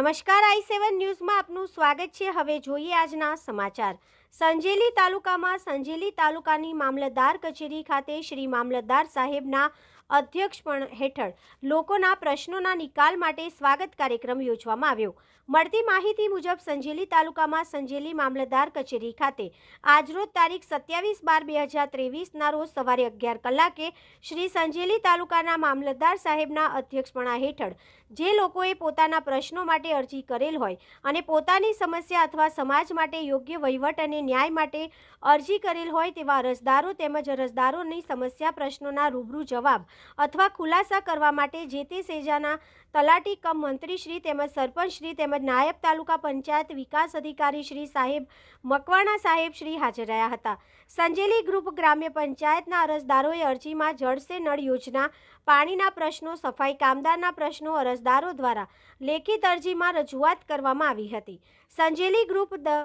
નમસ્કાર, આઈ સેવન ન્યૂઝમાં આપનું સ્વાગત છે. હવે જોઈએ આજના સમાચાર. સંજેલી તાલુકામાં સંજેલી તાલુકાની મામલતદાર કચેરી ખાતે શ્રી મામલતદાર સાહેબના અધ્યક્ષપણ હેઠળ લોકોના પ્રશ્નોના નિકાલ માટે સ્વાગત કાર્યક્રમ યોજવામાં આવ્યો. મળતી માહિતી મુજબ સંજેલી તાલુકામાં સંજેલી મામલતદાર કચેરી ખાતે આજરોજ તારીખ સત્યાવીસ બાર બે હજાર ત્રેવીસના રોજ સવારે અગિયાર કલાકે શ્રી સંજેલી તાલુકાના મામલતદાર સાહેબના અધ્યક્ષપણા હેઠળ જે લોકોએ પોતાના પ્રશ્નો માટે અરજી કરેલ હોય અને પોતાની સમસ્યા અથવા સમાજ માટે યોગ્ય વહીવટ અને ન્યાય માટે અરજી કરેલ હોય તેવા અરજદારો તેમજ અરજદારોની સમસ્યા પ્રશ્નોના રૂબરૂ જવાબ અથવા ખુલાસા કરવા માટે જે તે સેજાના તલાટી કમ મંત્રીશ્રી તેમજ સરપંચશ્રી તેમજ નાયબ તાલુકા પંચાયત વિકાસ અધિકારી શ્રી સાહેબ મકવાણા સાહેબ શ્રી હાજર રહ્યા હતા. સંજેલી ગ્રુપ ગ્રામ્ય પંચાયતના અરજદારોએ અરજીમાં જળસે નળ યોજના, પાણીના પ્રશ્નો, સફાઈ કામદારના પ્રશ્નો અરજદારો દ્વારા લેખિત અરજીમાં રજૂઆત કરવામાં આવી હતી. સંજેલી ગ્રુપ દ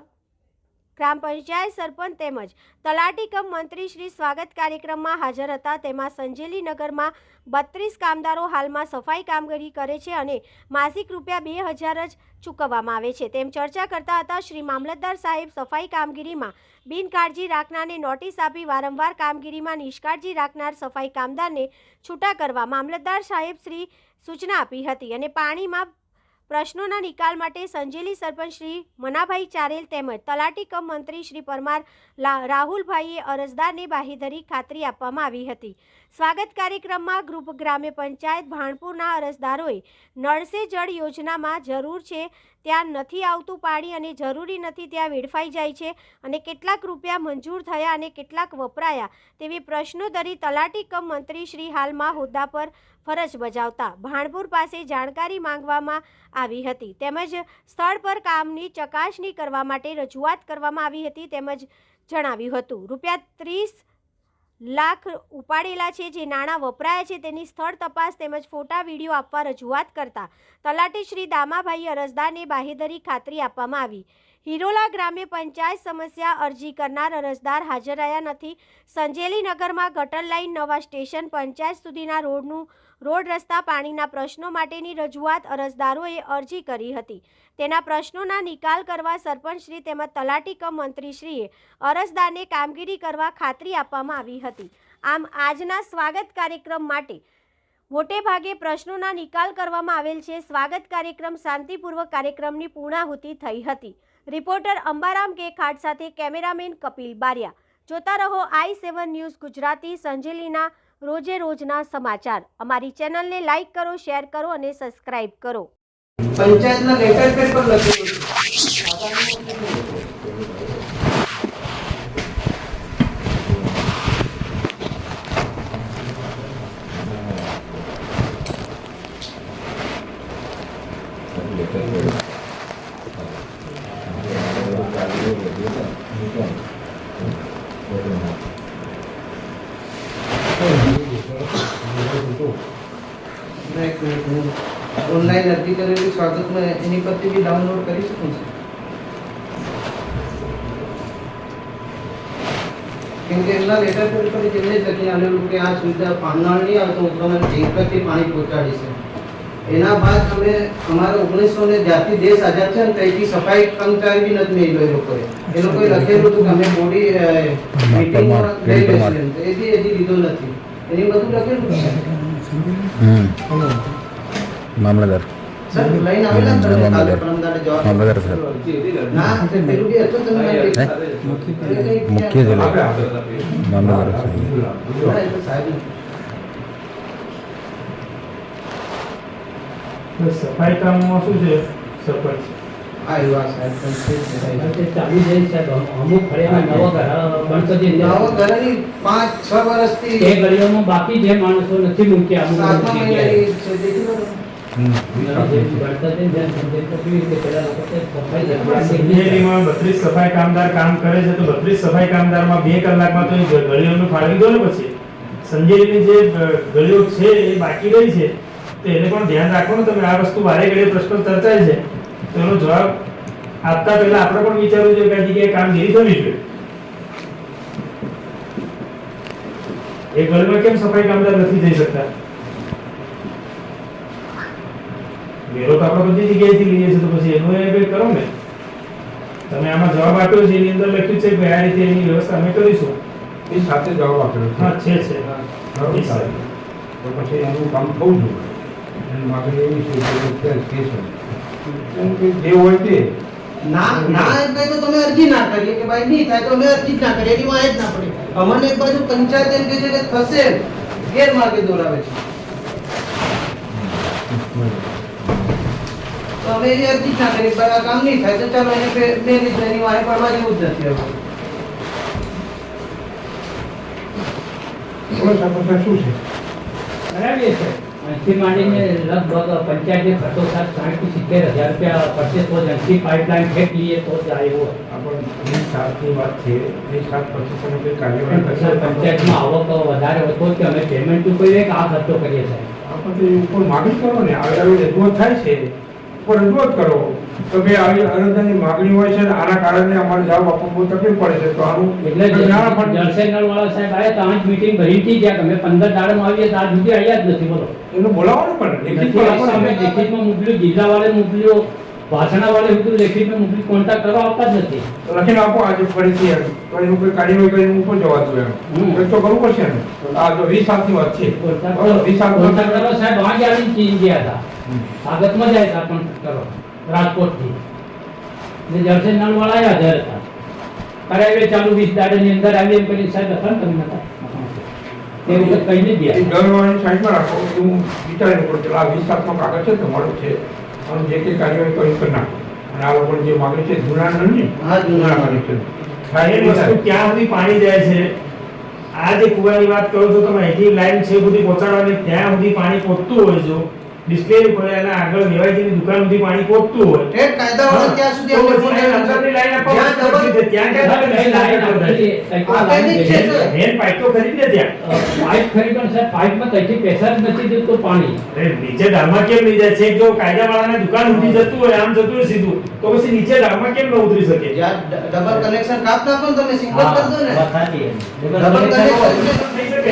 ગ્રામ પંચાયત સરપંચ તેમજ તલાટી કમ મંત્રી શ્રી સ્વાગત કાર્યક્રમમાં હાજર હતા. તેમાં સંજેલી નગરમાં બત્રીસ કામદારો હાલમાં સફાઈ કામગીરી કરે છે અને માસિક રૂપિયા બે હજાર જ ચૂકવવામાં આવે છે. તેમ ચર્ચા કરતા હતા, શ્રી મામલતદાર સાહેબ સફાઈ કામગીરીમાં બિનકાળજી રાખનારને નોટિસ આપી વારંવાર કામગીરીમાં નિષ્કાળજી રાખનાર સફાઈ કામદારને છૂટા કરવા મામલતદાર સાહેબ શ્રી સૂચના આપી હતી અને પાણીમાં પ્રશ્નોના નિકાલ માટે સંજેલી સરપંચ શ્રી મનાભાઈ ચારેલ તેમજ તલાટી કમ મંત્રી શ્રી પરમાર રાહુલભાઈએ અરજદારને બાહીધરી ખાતરી આપવામાં આવી હતી. સ્વાગત કાર્યક્રમમાં ગ્રુપ ગ્રામ્ય પંચાયત ભાણપુરના અરજદારોએ નળસે જળ યોજનામાં જરૂર છે ત્યાં નથી આવતું પાણી અને જરૂરી નથી ત્યાં વેડફાઈ જાય છે અને કેટલાક રૂપિયા મંજૂર થયા અને કેટલાક વપરાયા તેવી પ્રશ્નો ધરી તલાટી કમ મંત્રી શ્રી હાલમાં હોદ્દા પર ફરજ બજાવતા ભાણપુર પાસે જાણકારી માંગવામાં આવી હતી. તેમજ સ્થળ પર કામની ચકાસણી કરવા માટે રજૂઆત કરવામાં આવી હતી તેમજ જણાવ્યું હતું. રૂપિયા ત્રીસ લાખ ઉપાડેલા છે, જે નાણાં વપરાયા છે, તેની સ્થળ તપાસ તેમજ ફોટા, વીડિયો આપવા રજૂઆત કરતા તલાટી શ્રી દામાભાઈ અરજદારને બાહેધરી ખાતરી આપવામાં આવી. હિરોલા ગ્રામ્ય પંચાયત સમસ્યા અરજી કરનાર અરજદાર હાજર રહ્યા નથી. સંજેલી નગરમાં ગટર લાઇન નવા સ્ટેશન પંચાયત સુધીના રોડનું, રોડ રસ્તા પાણીના પ્રશ્નો માટેની રજૂઆત અરજદારોએ અરજી કરી હતી. તેના પ્રશ્નોના નિકાલ કરવા સરપંચશ્રી તેમજ તલાટી કમ મંત્રીશ્રીએ અરજદારને કામગીરી કરવા ખાતરી આપવામાં આવી હતી. આમ, આજના સ્વાગત કાર્યક્રમ માટે મોટે ભાગે પ્રશ્નોના નિકાલ કરવામાં આવેલ છે. સ્વાગત કાર્યક્રમ શાંતિપૂર્વક કાર્યક્રમની પૂર્ણાહુતિ થઈ હતી. રિપોર્ટર અંબારામ કે ખાટ સાથે કેમેરામેન કપિલ બારિયા. જોતા રહો આઈ સેવન ન્યૂઝ ગુજરાતી, સંજેલીના રોજે રોજના સમાચાર. અમારી ચેનલને લાઈક કરો, શેર કરો અને સબસ્ક્રાઇબ કરો. પંચાયતના લેટર પેડ પર છે ના, એક મિનિટ, હું ઓનલાઈન અરજી કરેલી સ્વાગતમાં એની પરથી બી ડાઉનલોડ કરી શકું છું. કેમ કે એમના લેટર પેડ પર જેમને જ લખીને આવેલું કે આ સુવિધા પાનનાળ નહીં આવતો હું તમને ટેન્કરથી પાણી પહોંચાડીશ એના બાદ અમે અમારો ઓગણીસો ને જ્યારથી દેશ આઝાદ છે ને ત્યાંથી સફાઈ કર્મચારી બી નથી મેળવ્યો એ લોકોએ. એ લોકોએ લખેલું હતું કે અમે બોડી મિટિંગમાં લઈ લઈશું એમ. તો એ બી હજી લીધો નથી. એની બધું લખેલું છે. મામલતદાર. સર લઈને મામલતદાર. ને પાંચ છ વર્ષથી તે ગલીઓમાં બાકી જે માણસો નથી મૂક્યા. છે સફાઈ. બત્રીસ સફાઈ કામદાર કામ કરે છે તો બત્રીસ સફાઈ કામદારમાં બે કલાકમાં તો ગળીઓનું ફાળવી દો ને પછી. સંજેલીની જે ગળીઓ છે એ બાકી રહી છે. તો એને પણ ધ્યાન રાખો ને તમે આ વસ્તુ વારે ઘડીએ પ્રશ્ન ચર્ચાય છે. તો એનો જવાબ આપતા પહેલા આપણે પણ વિચારવું જોઈએ કે આ જગ્યાએ કામગીરી થવી જોઈએ. એ ગળીમાં કેમ સફાઈ કામદાર નથી જઈ શકતા? વેરો તો આપણે બધી જગ્યાએથી લઈએ છીએ તો પછી એનું એ કરો ને? તમે આમાં જવાબ આપ્યો છે એની અંદર લખ્યું છે કે આ રીતે એની વ્યવસ્થા અમે કરીશું. એ સાથે જવાબ આપ્યો હા છે છે. હા બરોબર તો પછી એનું કામ થવું જોઈએ. માગણી એવી છે કે અત્યારે કેસ હોય. જે હોય તે. ના ના એટલે તો તમે અરજી ના કરીએ કે ભાઈ નહીં થાય તો અમે અરજી જ ના કરીએ એની વાંહે ના પડે. અમને એક બાજુ પંચાયત એમ કહે છે કે થશે ગેરમાર્ગે દોરાવે છે. તો અમે એ અરજી ના કરીએ ભાઈ આ કામ નહીં થાય તો ચાલો એને બે- રીત એની વાંહે પડવા જેવું જ નથી હવે. શું છે? બરાબર છે અહીંથી માંડીને લગભગ પંચાયતને ખર્ચો સાત સાઠથી સિત્તેર હજાર રૂપિયા પડશે તો જ અહીંથી પાઇપલાઇન ફેંક લઈએ તો જ આ એવું હોય. આપણ સાતની વાત છે. વીસ સાત તમે પણ કાર્યવાહી પંચાયતમાં આવક વધારે હોય તો કે અમે પેમેન્ટ ચૂકવીએ કે આ ખર્ચો કરીએ સાહેબ. આપણે એ ઉપર માગણી કરો ને. આવી આવી રજૂઆત થાય છે. ઉપર રજૂઆત કરો. તો ભાઈ આવી અનુદાનની માગણી હોય છે આના કારણે અમારે જવાબ આપવા બહુ તકલીફ પડે છે. તો આનું એટલે જ નાણાં પણ જળસે નળવાળા સાહેબ આવ્યા તો આજ મીટિંગ ભરી હતી જ્યાં તમે પંદર દાડામાં આવીએ તો આજ સુધી આવ્યા જ નથી બોલો. એનું બોલાવવાનું પણ લેખિત આપણે લેખિતમાં મોકલ્યું જિલ્લા વાળે મોકલ્યું ભાષણા વાળે મોકલ્યું લેખિતમાં મોકલી કોન્ટેક્ટ કરવા આવતા જ નથી. લખીને આપો આજે ફરીથી. તો એનું કોઈ કાર્યવાહી કરીને ઉપર જવા દો એમ. તો કરવું પડશે ને. આ તો વીસ સાલની વાત છે. વીસ કરવા સાહેબ વાંજ આવીને ચીન ગયા હતા. સ્વાગતમાં જાય હતા પણ કરવા રાજકોટથી. ને જળસે નળવાળા આવ્યા જ્યારે હતા. કરાવે ચાલુ વીસ દાડાની અંદર આવી એમ કરીને સાહેબ હતા ને તમે નતા. તે વખત કહીને જ એ ગયા દરવાળાની સાઈડમાં રાખો. હું વિચારી પડશે આ વીસ સાતનો કાગળ છે તમારો છે. અને જે કંઈ કાર્યવાહી કરી કરી નાખો. અને આ લોકોની જે માગણી છે જૂના નળની હા, જૂના વસ્તુ ક્યાં સુધી પાણી જાય છે? આ જે કુવાની વાત કરો છો તમે અહીંથી લાઈન છે એ બધી પહોંચાડવાની. ત્યાં સુધી પાણી પહોંચતું હોય જો ડિસ્પ્લે ઉપર અને આગળ મેવાઈજીની દુકાન સુધી પાણી પહોંચતું હોય. એ કાયદા હોય ત્યાં સુધી આપણે પછી અંદરની લાઈન આપો ત્યાં કે લાઈન આપો છે? મેન પાઇપ તો ખરીદ લે ત્યાં. પાઇપ ખરી સાહેબ પાઇપમાં કઈથી પૈસા જ નથી જતો પાણી. અરે નીચે ધારમાં કેમ નહીં જાય? છે જો કાયદાવાળાને દુકાન સુધી જતું હોય આમ જતું હોય સીધું તો પછી નીચે ધારમાં કેમ ન ઉતરી શકે? ડબલ કનેક્શન કાપ નાખો તમે સિંગલ કરી દો ને. ડબલ કનેક્શન થઈ શકે.